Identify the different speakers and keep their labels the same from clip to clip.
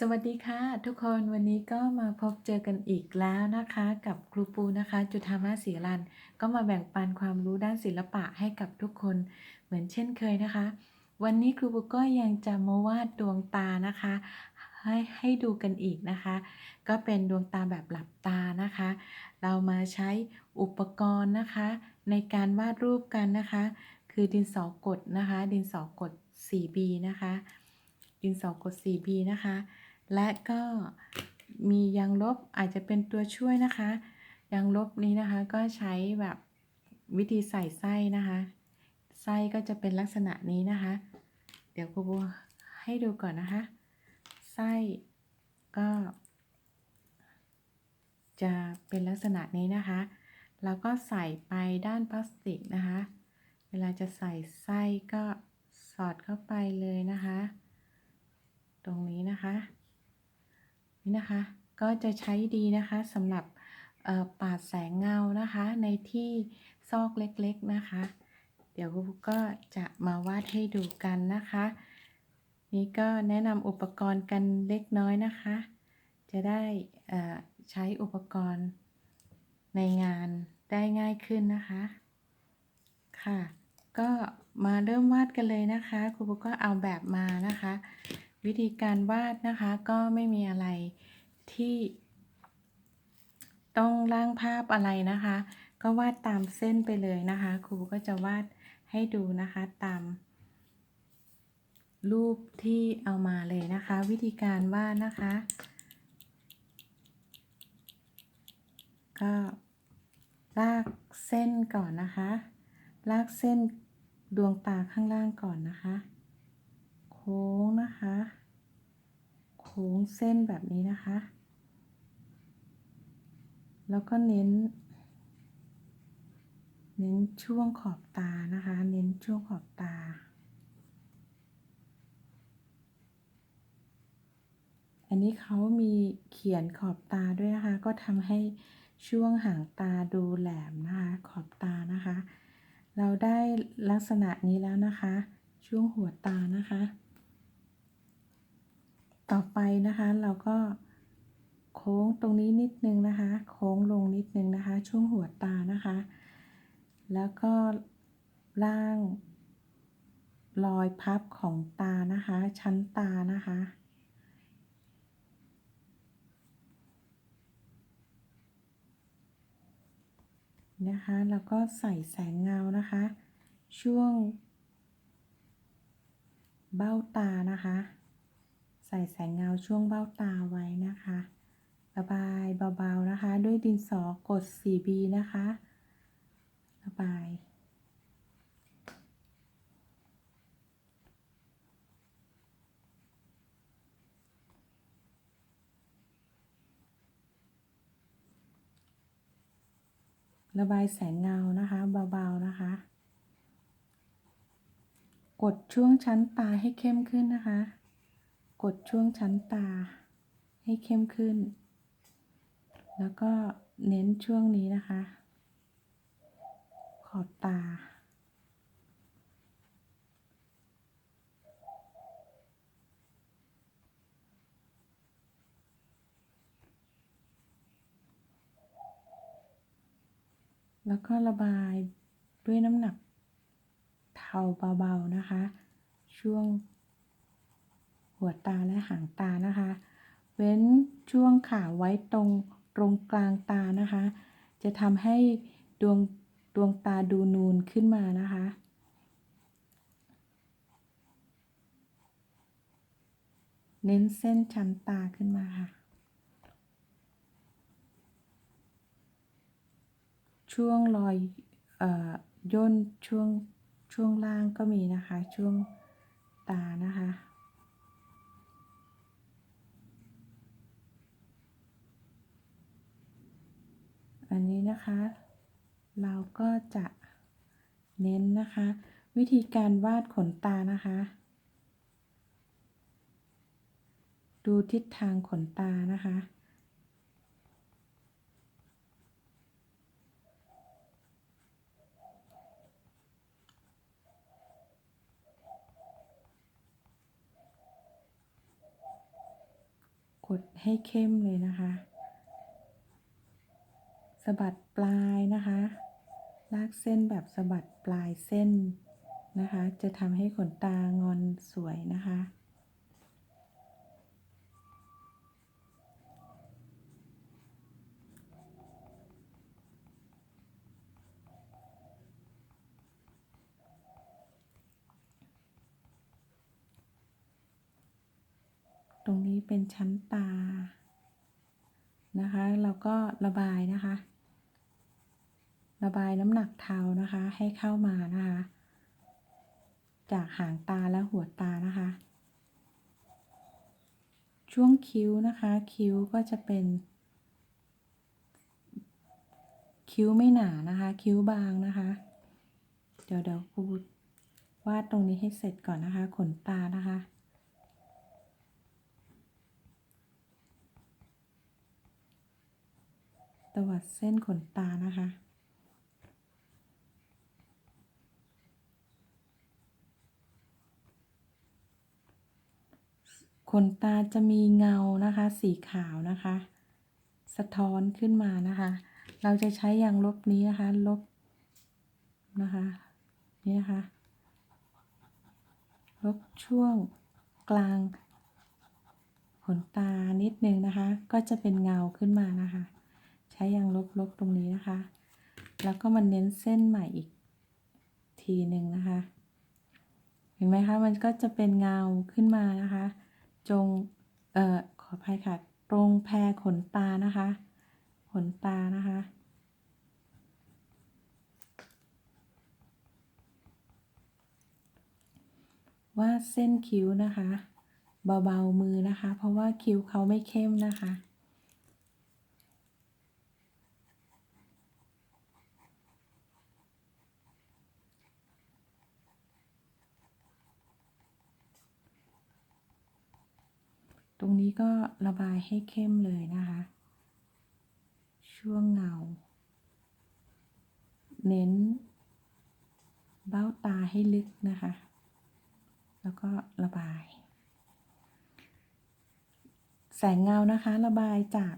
Speaker 1: สวัสดีค่ะ ทุกคนวันนี้ก็มาพบเจอกันอีกแล้วนะคะ กับครูปูนะคะ จุธามาศรีรัน ก็มาแบ่งปันความรู้ด้านศิลปะให้กับทุกคนเหมือนเช่นเคยนะคะ วันนี้ครูปูก็ยังจะมาวาดดวงตานะคะ ให้ให้ดูกันอีกนะคะ ก็เป็นดวงตาแบบหลับตานะคะ เรามาใช้อุปกรณ์นะคะ ในการวาดรูปกันนะคะ คือดินสอกดนะคะ ดินสอกด 4B นะคะ ดินสอกด 4B นะคะ และก็มียางลบอาจจะเป็นตัวช่วยนะคะ ยางลบนี้นะคะก็ใช้แบบวิธีใส่ไส้นะคะ ไส้ก็จะเป็นลักษณะนี้นะคะ เดี๋ยวครูบัวให้ดูก่อนนะคะ ไส้ก็ จะเป็นลักษณะนี้นะคะ แล้วก็ใส่ไปด้านพลาสติกนะคะ เวลาจะใส่ไส้ก็สอดเข้าไปเลยนะคะ ตรงนี้นะคะ นี่นะคะ ก็จะใช้ดีนะคะสำหรับปาดแสงเงานะคะ ในที่ซอกเล็กๆนะคะ เดี๋ยวก็จะมาวาดให้ดูกันนะคะ นี่ก็แนะนำอุปกรณ์กันเล็กน้อยนะคะ จะได้ใช้อุปกรณ์ในงานได้ง่ายขึ้นนะคะค่ะ ก็มาเริ่มวาดกันเลยนะคะครูปุ๊กก็เอาแบบมานะคะ วิธีการวาดนะคะก็ไม่มีอะไรที่ ต้องร่างภาพอะไรนะคะ ก็วาดตามเส้นไปเลยนะคะ ครูก็จะวาดให้ดูนะคะตาม รูปที่เอามาเลยนะคะ วิธีการวาดนะคะ ก็ลากเส้นก่อนนะคะ ลากเส้นดวงตาข้างล่างก่อนนะคะ ค้งนะคะ โค้งเส้นแบบนี้นะคะ แล้วก็เน้น เน้นช่วงขอบตานะคะ เน้นช่วงขอบตา อันนี้เขามีเขียนขอบตาด้วยนะคะ ก็ทำให้ช่วงหางตาดูแหลมนะคะ ขอบตานะคะ เราได้ลักษณะนี้แล้วนะคะ ช่วงหัวตานะคะ ต่อไปนะคะเราก็โค้งตรงนี้นิดนึงนะคะ โค้งลงนิดนึงนะคะ ช่วงหัวตานะคะ แล้วก็ล่างรอยพับของตานะคะ ชั้นตานะคะ นะคะ แล้วก็ใส่แสงเงานะคะ ช่วงเบ้าตานะคะ ส่แสงเงาช่วงเบ้าตาไว้นะคะระบายเบาๆนะคะ ด้วยดินสอกด 4B นะคะระบาย ระบายแสงเงานะคะเบาๆนะคะ กดช่วงชั้นตาให้เข้มขึ้นนะคะ กดช่วงชั้นตาให้เข้มขึ้น แล้วก็เน้นช่วงนี้นะคะ ขอบตา แล้วก็ระบายด้วยน้ำหนักเทาเบาๆนะคะ ช่วง หัวตาและหางตานะคะ เว้นช่วงขาไว้ตรงตรงกลางตานะคะ จะทำให้ดวงดวงตาดูนูนขึ้นมานะคะ เน้นเส้นชั้นตาขึ้นมาค่ะ ช่วงรอยย่นช่วงช่วงล่างก็มีนะคะ ช่วงตานะคะ อันนี้นะคะ เราก็จะเน้นนะคะ วิธีการวาดขนตานะคะ ดูทิศทางขนตานะคะกดให้เข้มเลยนะคะ สะบัดปลายนะคะ ลากเส้นแบบสะบัดปลายเส้นนะคะ จะทำให้ขนตางอนสวยนะคะตรงนี้เป็นชั้นตา นะคะ เราก็ระบายนะคะ ระบายน้ำหนักเทานะคะ ให้เข้ามานะคะ จากหางตาและหัวตานะคะ ช่วงคิ้วนะคะ คิ้วก็จะเป็น คิ้วไม่หนานะคะ คิ้วบางนะคะ เดี๋ยวเดี๋ยวครูวาดตรงนี้ให้เสร็จก่อนนะคะ ขนตานะคะตวัดเส้นขนตานะคะ ขนตาจะมีเงานะคะ สีขาวนะคะ สะท้อนขึ้นมานะคะ เราจะใช้ยางลบนี้นะคะ ลบนะคะนี่นะคะ ลบช่วงกลางขนตานิดนึงนะคะ ก็จะเป็นเงาขึ้นมานะคะ ใช้ยางลบๆตรงนี้นะคะ แล้วก็มาเน้นเส้นใหม่อีกทีหนึ่งนะคะ เห็นไหมคะ มันก็จะเป็นเงาขึ้นมานะคะ จงเอ่อขออภัยค่ะ ตรงแพรขนตานะคะ ขนตานะคะวาดเส้นคิ้วนะคะ เบาๆมือนะคะ เพราะว่าคิ้วเขาไม่เข้มนะคะ ตรงนี้ก็ระบายให้เข้มเลยนะคะ ช่วงเงา เน้น เบ้าตาให้ลึกนะคะ แล้วก็ระบาย แสงเงานะคะ ระบายจาก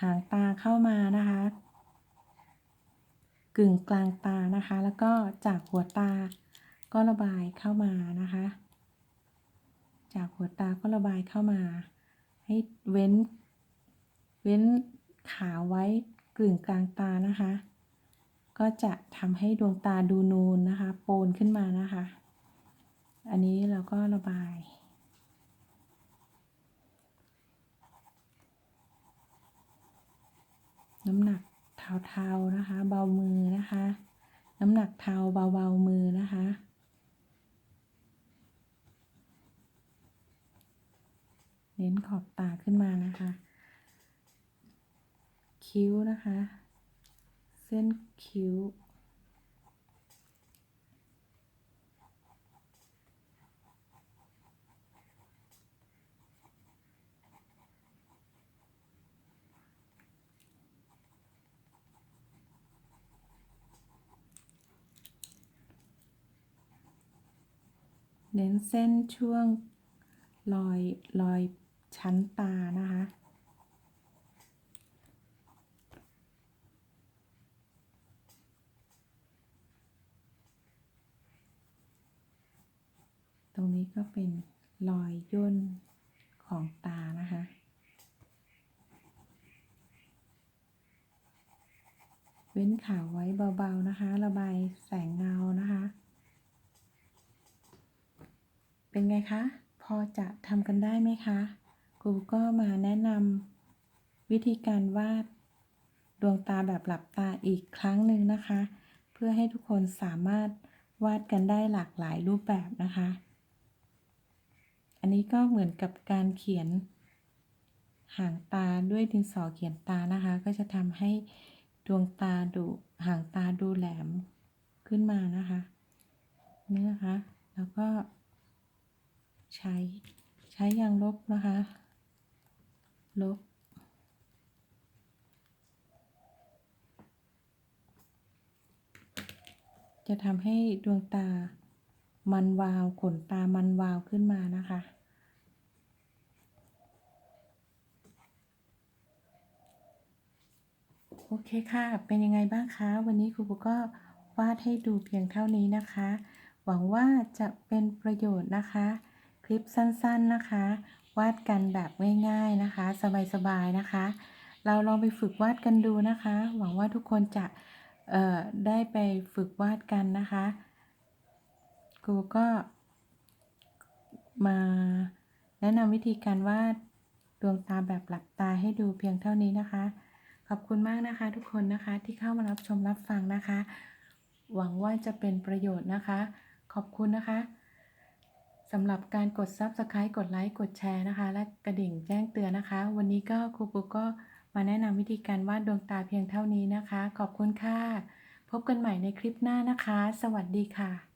Speaker 1: หางตาเข้ามานะคะ กึ่งกลางตานะคะ แล้วก็จากหัวตาก็ระบายเข้ามานะคะ จากหัวตาก็ระบายเข้ามา ให้เว้น เว้นขาไว้กลึ่งกลางตานะคะ ก็จะทำให้ดวงตาดูนูนนะคะ โปนขึ้นมานะคะ อันนี้เราก็ระบายน้ำหนักเทาๆนะคะ เบามือนะคะ น้ำหนักเทาเบาๆมือนะคะ เน้นขอบตาขึ้นมานะคะ คิ้วนะคะ เส้นคิ้ว เน้นเส้นช่วงรอยรอย ชั้นตานะคะ ตรงนี้ก็เป็นรอยย่นของตานะคะเว้นขาวไว้เบาๆนะคะ ระบายแสงเงานะคะ เป็นไงคะ พอจะทำกันได้ไหมคะ ครูก็มาแนะนำวิธีการวาดดวงตาแบบหลับตาอีกครั้งหนึ่งนะคะ เพื่อให้ทุกคนสามารถวาดกันได้หลากหลายรูปแบบนะคะ อันนี้ก็เหมือนกับการเขียนหางตาด้วยดินสอเขียนตานะคะ ก็จะทำให้ดวงตาดูหางตาดูแหลมขึ้นมานะคะ นี่นะคะ แล้วก็ใช้ใช้ยางลบนะคะ ลบจะทำให้ดวงตามันวาวขนตามันวาวขึ้นมานะคะ โอเคค่ะ เป็นยังไงบ้างคะ วันนี้ครูก็วาดให้ดูเพียงเท่านี้นะคะ หวังว่าจะเป็นประโยชน์นะคะ คลิปสั้นๆนะคะ วาดกันแบบง่ายๆนะคะ สบายๆนะคะ เราลองไปฝึกวาดกันดูนะคะ หวังว่าทุกคนจะได้ไปฝึกวาดกันนะคะครูก็มาแนะนำวิธีการวาดดวงตาแบบหลับตาให้ดูเพียงเท่านี้นะคะ ขอบคุณมากนะคะทุกคนนะคะที่เข้ามารับชมรับฟังนะคะ หวังว่าจะเป็นประโยชน์นะคะ ขอบคุณนะคะ สำหรับการกด Subscribe กดไลค์กดแชร์นะคะ และกระดิ่งแจ้งเตือนนะคะ วันนี้ก็ครูปูก็มาแนะนำวิธีการวาดดวงตาเพียงเท่านี้นะคะ ขอบคุณค่ะ พบกันใหม่ในคลิปหน้านะคะ สวัสดีค่ะ